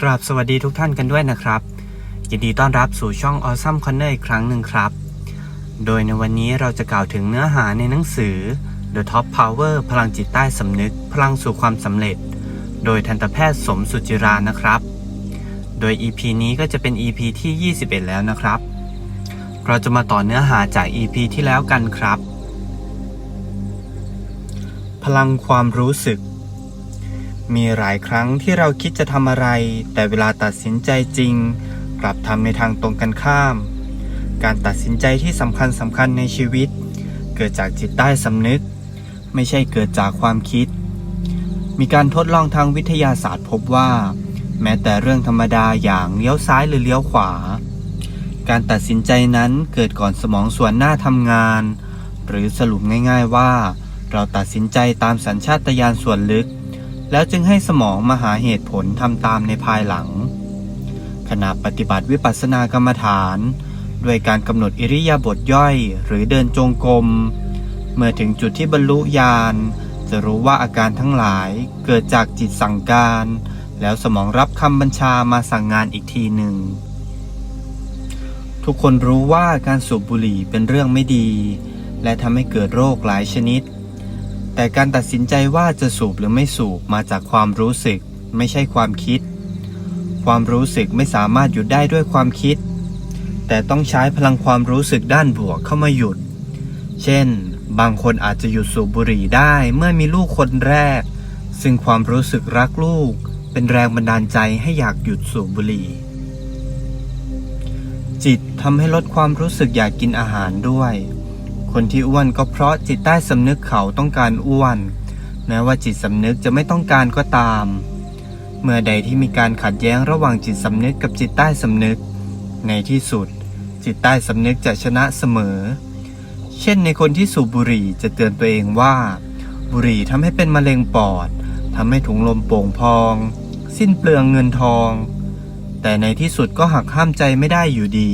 กราบสวัสดีทุกท่านกันด้วยนะครับ ยินดีต้อนรับสู่ช่อง Awesome Corner อีกครั้งหนึ่งครับ โดยในวันนี้เราจะกล่าวถึงเนื้อหาในหนังสือ The Top Power พลังจิตใต้สำนึก พลังสู่ความสำเร็จ โดยทันตแพทย์สมสุจิรานะครับ โดย EP นี้ก็จะเป็น EP ที่ 21 แล้วนะครับ เราจะมาต่อเนื้อหาจาก EP ที่แล้วกันครับ พลังความรู้สึก มีหลายครั้งที่เราคิดจะทำอะไร แต่เวลาตัดสินใจจริง กลับทำในทางตรงกันข้าม การตัดสินใจที่สำคัญสำคัญในชีวิต เกิดจากจิตใต้สำนึก ไม่ใช่เกิดจากความคิด มีการทดลองทางวิทยาศาสตร์พบว่า แม้แต่เรื่องธรรมดาอย่างเลี้ยวซ้ายหรือเลี้ยวขวา การตัดสินใจนั้นเกิดก่อนสมองส่วนหน้าทำงาน หรือสรุปง่าย ๆว่า เราตัดสินใจตามสัญชาตญาณส่วนลึก แล้วจึงให้สมองมาหาเหตุผลทำตามในภายหลัง ขณะปฏิบัติวิปัสสนากรรมฐาน ด้วยการกำหนดอิริยาบถย่อย หรือเดินจงกรม เมื่อถึงจุดที่บรรลุญาณจะรู้ว่าอาการทั้งหลายเกิดจากจิตสั่งการ แล้วสมองรับคำบัญชามาสั่งงานอีกทีหนึ่ง ทุกคนรู้ว่าการสูบบุหรี่เป็นเรื่องไม่ดี และทำให้เกิดโรคหลายชนิด แต่การตัดสินใจว่าจะสูบหรือไม่สูบมาจากความรู้สึก ไม่ใช่ความคิด ความรู้สึกไม่สามารถหยุดได้ด้วยความคิด แต่ต้องใช้พลังความรู้สึกด้านบวกเข้ามาหยุด เช่น บางคนอาจจะหยุดสูบบุหรี่ได้เมื่อมีลูกคนแรก ซึ่งความรู้สึกรักลูก เป็นแรงบันดาลใจให้อยากหยุดสูบบุหรี่ จิตทำให้ลดความรู้สึกอยากกินอาหารด้วย คนที่อ้วนก็เพราะจิตใต้สำนึกเขาต้องการอ้วน แม้ว่าจิตสำนึกจะไม่ต้องการก็ตาม เมื่อใดที่มีการขัดแย้งระหว่างจิตสำนึกกับจิตใต้สำนึก ในที่สุด จิตใต้สำนึกจะชนะเสมอ เช่นในคนที่สูบบุหรี่จะเตือนตัวเองว่า บุหรี่ทำให้เป็นมะเร็งปอดทำให้ถุงลมโป่งพอง สิ้นเปลืองเงินทอง แต่ในที่สุดก็หักห้ามใจไม่ได้อยู่ดี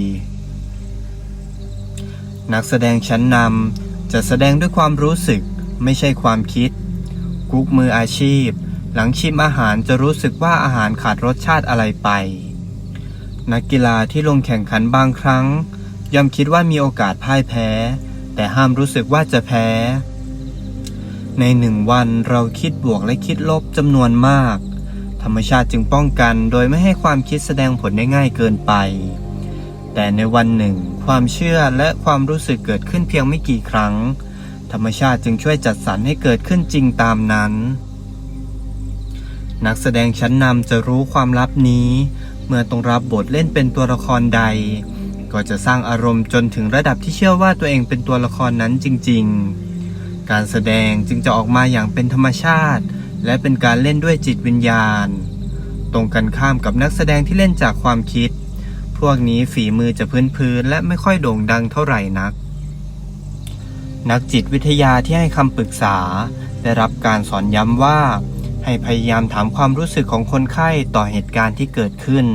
นักแสดงชั้นนำจะแสดงด้วยความรู้สึกไม่ใช่ความคิด กุ๊กมืออาชีพ หลังชิมอาหารจะรู้สึกว่าอาหารขาดรสชาติอะไรไป นักกีฬาที่ลงแข่งขันบางครั้ง ย่อมคิดว่ามีโอกาสพ่ายแพ้ แต่ห้ามรู้สึกว่าจะแพ้ ในหนึ่งวันเราคิดบวกและคิดลบจำนวนมาก ธรรมชาติจึงป้องกันโดยไม่ให้ความคิดแสดงผลได้ง่ายเกินไป แต่ในวันหนึ่ง ความเชื่อและความรู้สึกเกิดขึ้นเพียงไม่กี่ครั้ง ธรรมชาติจึงช่วยจัดสรรให้เกิดขึ้นจริงตามนั้น นักแสดงชั้นนำจะรู้ความลับนี้ เมื่อต้องรับบทเล่นเป็นตัวละครใด ก็จะสร้างอารมณ์จนถึงระดับที่เชื่อว่าตัวเองเป็นตัวละครนั้นจริง ๆ การแสดงจึงจะออกมาอย่างเป็นธรรมชาติ และเป็นการเล่นด้วยจิตวิญญาณ ตรงกันข้ามกับนักแสดงที่เล่นจากความคิด วกนี้ฝีมือจะพื้นๆและไม่ค่อยโด่งดังเท่าไหร่นัก นักจิตวิทยาที่ให้คำปรึกษา ได้รับการสอนย้ำว่า ให้พยายามถามความรู้สึกของคนไข้ต่อเหตุการณ์ที่เกิดขึ้น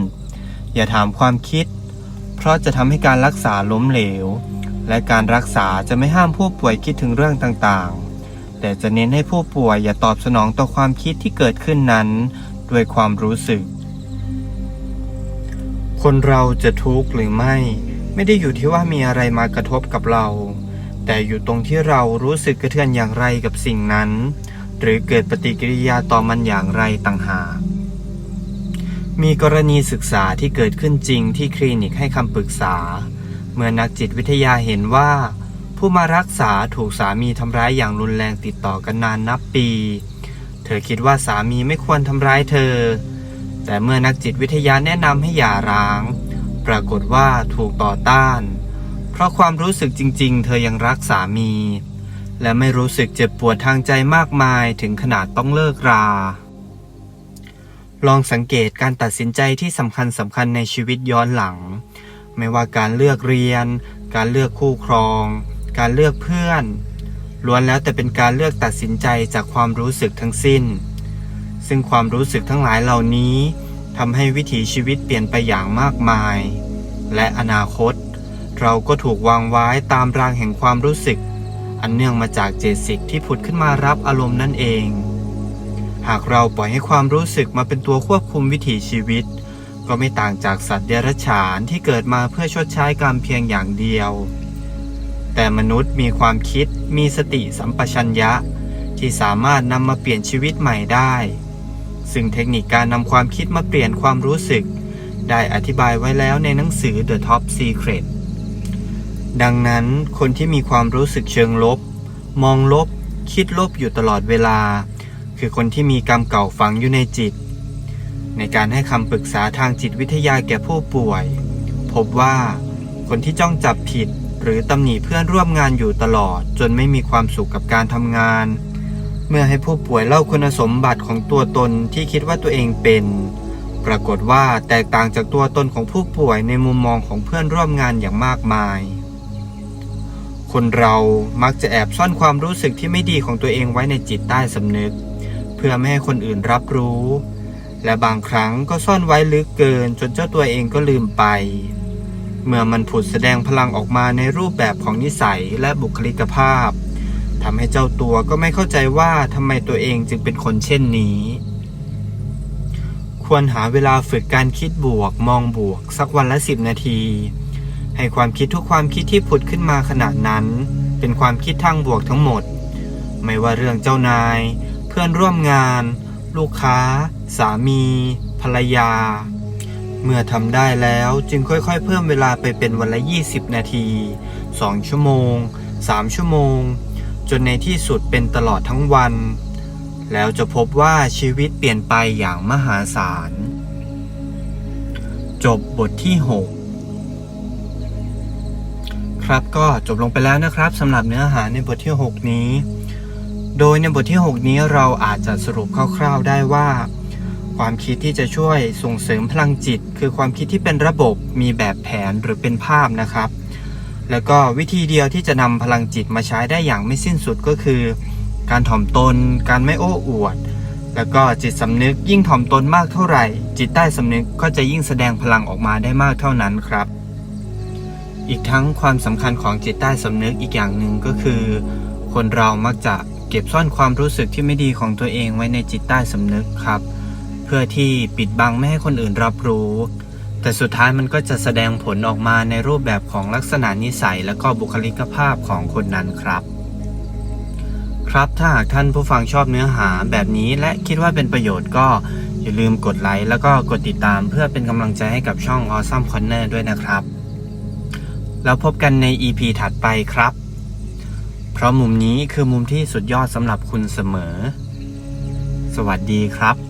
อย่าถามความคิด เพราะจะทำให้การรักษาล้มเหลว และการรักษาจะไม่ห้ามผู้ป่วยคิดถึงเรื่องต่างๆ แต่จะเน้นให้ผู้ป่วยอย่าตอบสนองต่อความคิดที่เกิดขึ้นนั้น ด้วยความรู้สึก คนเราจะทุกข์หรือไม่ ไม่ได้อยู่ที่ว่ามีอะไรมากระทบกับเรา แต่อยู่ตรงที่เรารู้สึกกระเทือนอย่างไรกับสิ่งนั้น หรือเกิดปฏิกิริยาต่อมันอย่างไรต่างหากมีกรณีศึกษาที่เกิดขึ้นจริงที่คลินิกให้คำปรึกษา เมื่อนักจิตวิทยาเห็นว่า ผู้มารักษาถูกสามีทำร้ายอย่างรุนแรงติดต่อกันนานนับปี เธอคิดว่าสามีไม่ควรทำร้ายเธอ แต่เมื่อนักจิตวิทยาแนะนำให้หย่าร้าง ปรากฏว่าถูกต่อต้าน เพราะความรู้สึกจริง ๆ เธอยังรักสามี และไม่รู้สึกเจ็บปวดทางใจมากมายถึงขนาดต้องเลิกรา ลองสังเกตการตัดสินใจที่สำคัญสำคัญในชีวิตย้อนหลัง ไม่ว่าการเลือกเรียน การเลือกคู่ครอง การเลือกเพื่อนล้วนแล้วแต่เป็นการเลือกตัดสินใจจากความรู้สึกทั้งสิ้น ซึ่งความรู้สึกทั้งหลายเหล่านี้ทำให้วิถีชีวิตเปลี่ยนไปอย่างมากมาย และอนาคต เราก็ถูกวางไว้ตามรางแห่งความรู้สึก อันเนื่องมาจากเจตสิกที่ผุดขึ้นมารับอารมณ์นั่นเอง หากเราปล่อยให้ความรู้สึกมาเป็นตัวควบคุมวิถีชีวิต ก็ไม่ต่างจากสัตว์เดรัจฉานที่เกิดมาเพื่อชดใช้กรรมเพียงอย่างเดียว แต่มนุษย์มีความคิด มีสติสัมปชัญญะ ที่สามารถนำมาเปลี่ยนชีวิตใหม่ได้ ซึ่งเทคนิคการนำความคิดมาเปลี่ยนความรู้สึก ได้อธิบายไว้แล้วในหนังสือ The Top Secret ดังนั้นคนที่มีความรู้สึกเชิงลบ มองลบ คิดลบอยู่ตลอดเวลา คือคนที่มีกรรมเก่าฝังอยู่ในจิต ในการให้คำปรึกษาทางจิตวิทยาแก่ผู้ป่วย พบว่า คนที่จ้องจับผิด หรือตำหนิเพื่อนร่วมงานอยู่ตลอด จนไม่มีความสุขกับการทำงาน เมื่อให้ผู้ป่วยเล่าคุณสมบัติของตัวตนที่คิดว่าตัวเองเป็น ปรากฏว่าแตกต่างจากตัวตนของผู้ป่วยในมุมมองของเพื่อนร่วมงานอย่างมากมาย คนเรามักจะแอบซ่อนความรู้สึกที่ไม่ดีของตัวเองไว้ในจิตใต้สำนึก เพื่อไม่ให้คนอื่นรับรู้ และบางครั้งก็ซ่อนไว้ลึกเกิน จนเจ้าตัวเองก็ลืมไป เมื่อมันผุดแสดงพลังออกมาในรูปแบบของนิสัยและบุคลิกภาพ ทำให้เจ้าตัวก็ไม่เข้าใจว่าทำไมตัวเองจึงเป็นคนเช่นนี้ ควรหาเวลาฝึกการคิดบวกมองบวก สักวันละสิบนาที ให้ความคิดทุกความคิดที่ผุดขึ้นมาขณะนั้น เป็นความคิดทางบวกทั้งหมด ไม่ว่าเรื่องเจ้านาย เพื่อนร่วมงาน ลูกค้า สามี ภรรยา เมื่อทำได้แล้วจึงค่อยๆ เพิ่มเวลาไปเป็นวันละ 20 นาที 2 ชั่วโมง 3 ชั่วโมง จนในที่สุดเป็นตลอดทั้งวัน แล้วจะพบว่าชีวิตเปลี่ยนไปอย่างมหาศาล จบบทที่ 6 ครับก็จบลงไปแล้วนะครับสำหรับเนื้อหาในบทที่ 6 นี้ โดยในบทที่ 6 นี้เราอาจจะสรุปคร่าวๆได้ว่า ความคิดที่จะช่วยส่งเสริมพลังจิต คือความคิดที่เป็นระบบมีแบบแผนหรือเป็นภาพนะครับ แล้วก็วิธีเดียวที่จะนำพลังจิตมาใช้ได้อย่างไม่สิ้นสุดก็คือ การถ่อมตน การไม่โอ้อวด แล้วก็จิตสำนึกยิ่งถ่อมตนมากเท่าไหร่ จิตใต้สำนึกก็จะยิ่งแสดงพลังออกมาได้มากเท่านั้นครับ อีกทั้งความสำคัญของจิตใต้สำนึกอีกอย่างหนึ่งก็คือ คนเรามักจะเก็บซ่อนความรู้สึกที่ไม่ดีของตัวเองไว้ในจิตใต้สำนึกครับ เพื่อที่ปิดบังไม่ให้คนอื่นรับรู้ แต่สุดท้ายมันก็จะแสดงผลออกมาในรูปแบบของลักษณะนิสัยและก็บุคลิกภาพของคนนั้นครับ ครับถ้าหากท่านผู้ฟังชอบเนื้อหาแบบนี้และคิดว่าเป็นประโยชน์ก็อย่าลืมกดไลค์แล้วก็กดติดตามเพื่อเป็นกำลังใจให้กับช่อง Awesome Corner ด้วยนะครับ แล้วพบกันใน EP ถัดไปครับ เพราะมุมนี้คือมุมที่สุดยอดสำหรับคุณเสมอ สวัสดีครับ